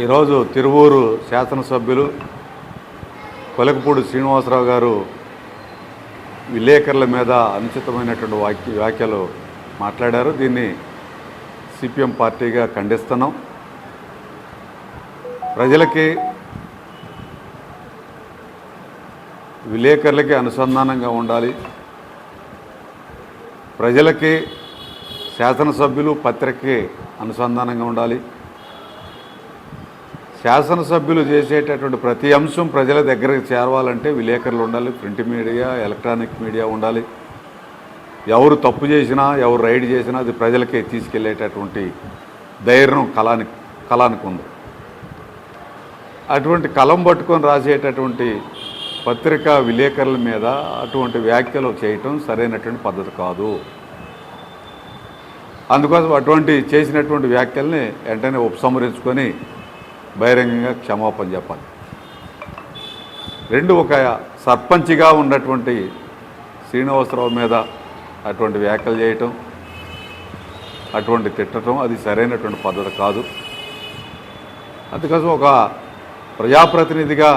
ఈరోజు తిరువూరు శాసనసభ్యులు కొలకపూడి శ్రీనివాసరావు గారు విలేకరుల మీద అనుచితమైనటువంటి వాక్య వ్యాఖ్యలు మాట్లాడారు. దీన్ని సిపిఎం పార్టీగా ఖండిస్తున్నాం. ప్రజలకి విలేకరులకి అనుసంధానంగా ఉండాలి. ప్రజలకి శాసనసభ్యులు పత్రికకి అనుసంధానంగా ఉండాలి. శాసనసభ్యులు చేసేటటువంటి ప్రతి అంశం ప్రజల దగ్గరకు చేరవాలంటే విలేకరులు ఉండాలి ప్రింట్ మీడియా ఎలక్ట్రానిక్ మీడియా ఉండాలి. ఎవరు తప్పు చేసినా ఎవరు రైడ్ చేసినా అది ప్రజలకే తీసుకెళ్ళేటటువంటి ధైర్యం కళానికి కళానికి ఉంది. అటువంటి కలం పట్టుకొని రాసేటటువంటి పత్రికా విలేకరుల మీద అటువంటి వ్యాఖ్యలు చేయటం సరైనటువంటి పద్ధతి కాదు. అందుకోసం అటువంటి చేసినటువంటి వ్యాఖ్యల్ని వెంటనే ఉపసంహరించుకొని బహిరంగంగా క్షమాపణ చెప్పాలి రెండు ఒక సర్పంచ్గా ఉన్నటువంటి శ్రీనివాసరావు మీద అటువంటి వ్యాఖ్యలు చేయటం అటువంటి తిట్టడం అది సరైనటువంటి పద్ధతి కాదు. అందుకోసం ఒక ప్రజాప్రతినిధిగా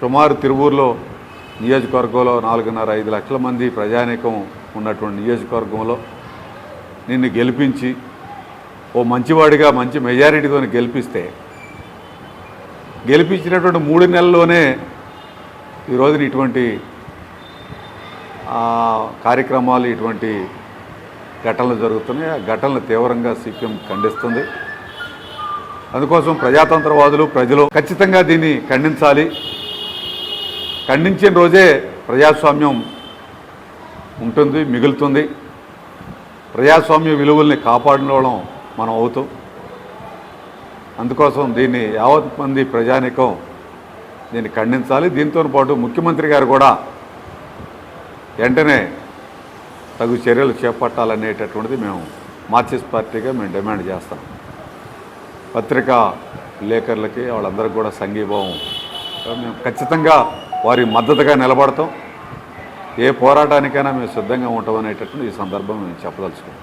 సుమారు తిరువూరులో నియోజకవర్గంలో నాలుగున్నర ఐదు లక్షల మంది ప్రజానీకం ఉన్నటువంటి నియోజకవర్గంలో నిన్ను గెలిపించి ఓ మంచివాడిగా మంచి మెజారిటీతో గెలిపిస్తే గెలిపించినటువంటి మూడు నెలల్లోనే ఈ రోజున ఇటువంటి కార్యక్రమాలు ఇటువంటి ఘటనలు జరుగుతున్నాయి. ఆ ఘటనలు తీవ్రంగా సీపీఎం ఖండిస్తుంది. అందుకోసం ప్రజాతంత్రవాదులు ప్రజలు ఖచ్చితంగా దీన్ని ఖండించాలి. ఖండించిన రోజే ప్రజాస్వామ్యం ఉంటుంది మిగులుతుంది. ప్రజాస్వామ్య విలువల్ని కాపాడుకోవడం మనం అవుతాం. అందుకోసం దీన్ని యావత్ మంది ప్రజానికం దీన్ని ఖండించాలి. దీంతో పాటు ముఖ్యమంత్రి గారు కూడా వెంటనే తగు చర్యలు చేపట్టాలనేటటువంటిది మేము మార్క్సిస్ట్ పార్టీగా మేము డిమాండ్ చేస్తాం. పత్రికా లేఖర్లకి వాళ్ళందరికీ కూడా సంఘీభావం. మేము ఖచ్చితంగా వారి మద్దతుగా నిలబడతాం. ఏ పోరాటానికైనా మేము సిద్ధంగా ఉంటాం అనేటటువంటి ఈ సందర్భం మేము చెప్పదలుచుకున్నాం.